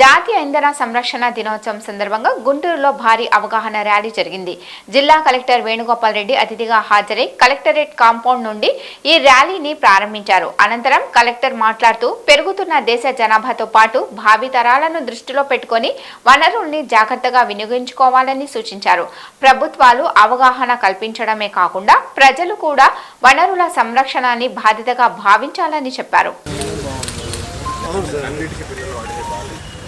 జాతీయ ఇంధన సంరక్షణ దినోత్సవం సందర్భంగా గుంటూరులో భారీ అవగాహన ర్యాలీ జరిగింది. జిల్లా కలెక్టర్ వేణుగోపాల్ రెడ్డి అతిథిగా హాజరై కలెక్టరేట్ కాంపౌండ్ నుండి ఈ ర్యాలీని ప్రారంభించారు. అనంతరం కలెక్టర్ మాట్లాడుతూ పెరుగుతున్న దేశ జనాభాతో పాటు భావితరాలను దృష్టిలో పెట్టుకుని వనరుల్ని జాగ్రత్తగా వినియోగించుకోవాలని సూచించారు. ప్రభుత్వాలు అవగాహన కల్పించడమే కాకుండా ప్రజలు కూడా వనరుల సంరక్షణని బాధ్యతగా భావించాలని చెప్పారు.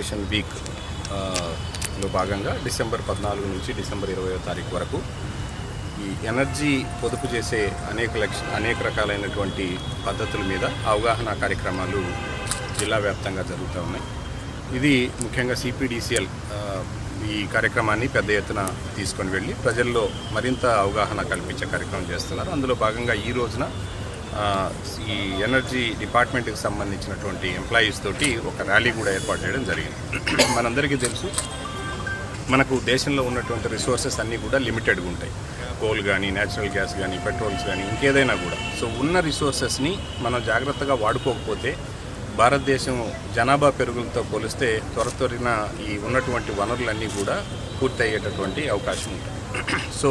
రిజర్వేషన్ వీక్లో భాగంగా డిసెంబర్ పద్నాలుగు నుంచి డిసెంబర్ ఇరవయో తారీఖు వరకు ఈ ఎనర్జీ పొదుపు చేసే అనేక లక్ష అనేక రకాలైనటువంటి పద్ధతుల మీద అవగాహన కార్యక్రమాలు జిల్లా వ్యాప్తంగా జరుగుతూ ఉన్నాయి. ఇది ముఖ్యంగా సిపిడిసిఎల్ ఈ కార్యక్రమాన్ని పెద్ద ఎత్తున తీసుకొని వెళ్ళి ప్రజల్లో మరింత అవగాహన కల్పించే కార్యక్రమం చేస్తున్నారు. అందులో భాగంగా ఈ రోజున ఈ ఎనర్జీ డిపార్ట్మెంట్కి సంబంధించినటువంటి ఎంప్లాయీస్ తోటి ఒక ర్యాలీ కూడా ఏర్పాటు చేయడం జరిగింది. మనందరికీ తెలుసు మనకు దేశంలో ఉన్నటువంటి రిసోర్సెస్ అన్నీ కూడా లిమిటెడ్గా ఉంటాయి. కోల్ కానీ న్యాచురల్ గ్యాస్ కానీ పెట్రోల్స్ కానీ ఇంకేదైనా కూడా. సో ఉన్న రిసోర్సెస్ని మనం జాగ్రత్తగా వాడుకోకపోతే భారతదేశం జనాభా పెరుగులతో పోలిస్తే త్వర త్వరిన ఈ ఉన్నటువంటి వనరులన్నీ కూడా పూర్తయ్యేటటువంటి అవకాశం ఉంటుంది. సో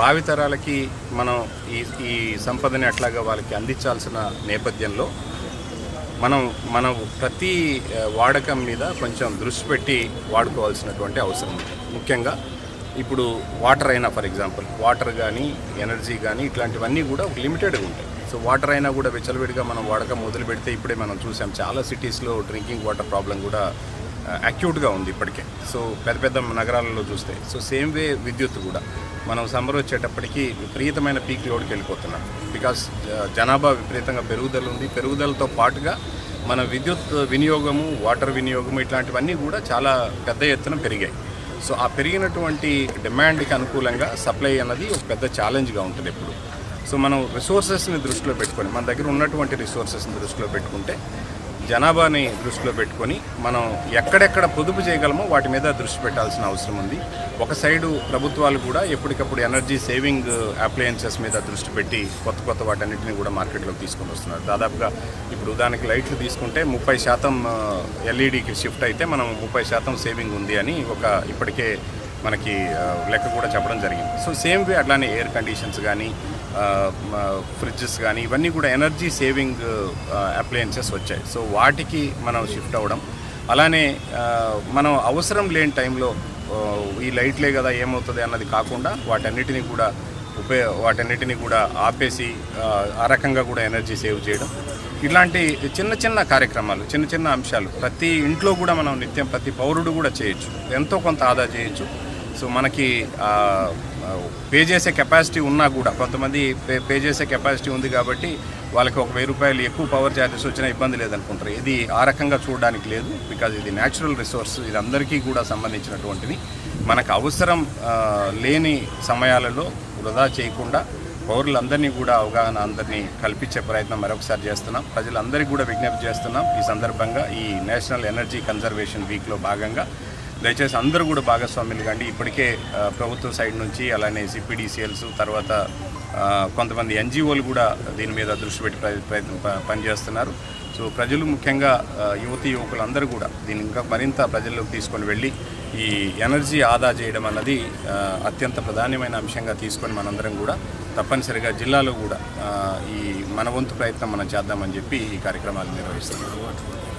భావితరాలకి మనం ఈ ఈ సంపదని అట్లాగా వాళ్ళకి అందించాల్సిన నేపథ్యంలో మనం మనం ప్రతి వాడకం మీద కొంచెం దృష్టి పెట్టి వాడుకోవాల్సినటువంటి అవసరం ఉంది. ముఖ్యంగా ఇప్పుడు వాటర్ అయినా ఫర్ ఎగ్జాంపుల్ వాటర్ కానీ ఎనర్జీ కానీ ఇట్లాంటివన్నీ కూడా ఒక లిమిటెడ్గా ఉంటాయి. సో వాటర్ అయినా కూడా విచ్చలవిడిగా మనం వాడకం మొదలు పెడితే ఇప్పుడే మనం చూసాం చాలా సిటీస్లో డ్రింకింగ్ వాటర్ ప్రాబ్లం కూడా Uh, అక్యూట్గా ఉంది ఇప్పటికే. సో పెద్ద పెద్ద నగరాలలో చూస్తే. సో సేమ్ వే విద్యుత్ కూడా. మనం సమ్మర్ వచ్చేటప్పటికి విపరీతమైన పీక్ లోడ్కి వెళ్ళిపోతున్నాం. బికాస్ uh, జనాభా విపరీతంగా పెరుగుదల ఉంది. పెరుగుదలతో పాటుగా మన విద్యుత్ వినియోగము వాటర్ వినియోగము ఇట్లాంటివన్నీ కూడా చాలా పెద్ద ఎత్తున పెరిగాయి. సో ఆ పెరిగినటువంటి డిమాండ్కి అనుకూలంగా సప్లై అన్నది ఒక పెద్ద ఛాలెంజ్గా ఉంటుంది ఎప్పుడు. సో మనం రిసోర్సెస్ని దృష్టిలో పెట్టుకొని మన దగ్గర ఉన్నటువంటి రిసోర్సెస్ని దృష్టిలో పెట్టుకుంటే జనాభాని దృష్టిలో పెట్టుకొని మనం ఎక్కడెక్కడ పొదుపు చేయగలమో వాటి మీద దృష్టి పెట్టాల్సిన అవసరం ఉంది. ఒక సైడు ప్రభుత్వాలు కూడా ఎప్పటికప్పుడు ఎనర్జీ సేవింగ్ అప్లయన్సెస్ మీద దృష్టి పెట్టి కొత్త కొత్త వాటన్నిటిని కూడా మార్కెట్లోకి తీసుకొని వస్తున్నారు. దాదాపుగా ఇప్పుడు ఉదాహరణకి లైట్లు తీసుకుంటే ముప్పై శాతం ఎల్ఈడికి షిఫ్ట్ అయితే మనం ముప్పై శాతం సేవింగ్ ఉంది అని ఒక ఇప్పటికే మనకి లెక్క కూడా చెప్పడం జరిగింది. సో సేమ్ వే అట్లానే ఎయిర్ కండిషన్స్ కానీ ఫ్రిడ్జెస్ కానీ ఇవన్నీ కూడా ఎనర్జీ సేవింగ్ అప్లయన్సెస్ వచ్చాయి. సో వాటికి మనం షిఫ్ట్ అవ్వడం. అలానే మనం అవసరం లేని టైంలో ఈ లైట్లే కదా ఏమవుతుంది అన్నది కాకుండా వాటన్నిటిని కూడా ఉపయోగ వాటన్నిటిని కూడా ఆపేసి ఆ, రకంగా కూడా ఎనర్జీ సేవ్ చేయడం. ఇలాంటి చిన్న చిన్న కార్యక్రమాలు చిన్న చిన్న అంశాలు ప్రతి ఇంట్లో కూడా మనం నిత్యం ప్రతి పౌరుడు కూడా చేయొచ్చు. ఎంతో కొంత ఆదా చేయొచ్చు. సో మనకి పే చేసే కెపాసిటీ ఉన్నా కూడా కొంతమంది పే పే చేసే కెపాసిటీ ఉంది కాబట్టి వాళ్ళకి ఒక వెయ్యి రూపాయలు ఎక్కువ పవర్ ఛార్జెస్ వచ్చినా ఇబ్బంది లేదనుకుంటారు. ఇది ఆ రకంగా చూడడానికి లేదు బికాజ్ ఇది న్యాచురల్ రిసోర్స్ ఇది అందరికీ కూడా సంబంధించినటువంటిది. మనకు అవసరం లేని సమయాలలో వృధా చేయకుండా పౌరులందరినీ కూడా అవగాహన అందరినీ కల్పించే ప్రయత్నం మరొకసారి చేస్తున్నాం. ప్రజలందరికీ కూడా విజ్ఞప్తి చేస్తున్నాం ఈ సందర్భంగా ఈ నేషనల్ ఎనర్జీ కన్జర్వేషన్ వీక్లో భాగంగా. దయచేసి అందరూ కూడా భాగస్వామ్యులు కానీ ఇప్పటికే ప్రభుత్వం ప్రభుత్వ సైడ్ నుంచి అలానే సిపిడిసిఎల్స్ తర్వాత కొంతమంది ఎన్జిఓలు కూడా దీని మీద దృష్టి పెట్టి ప్ర- ప్రయత్నం ప- పనిచేస్తున్నారు. సో ప్రజలు ముఖ్యంగా యువతి యువకులు అందరూ కూడా దీన్ని ఇంకా మరింత ప్రజల్లోకి తీసుకొని వెళ్ళి ఈ ఎనర్జీ ఆదా చేయడం అన్నది అత్యంత ప్రధానమైన అంశంగా తీసుకొని మనందరం కూడా తప్పనిసరిగా జిల్లాలో కూడా ఈ మన వంతు ప్రయత్నం మనం చేద్దామని చెప్పి ఈ కార్యక్రమాలు నిర్వహిస్తున్నాం.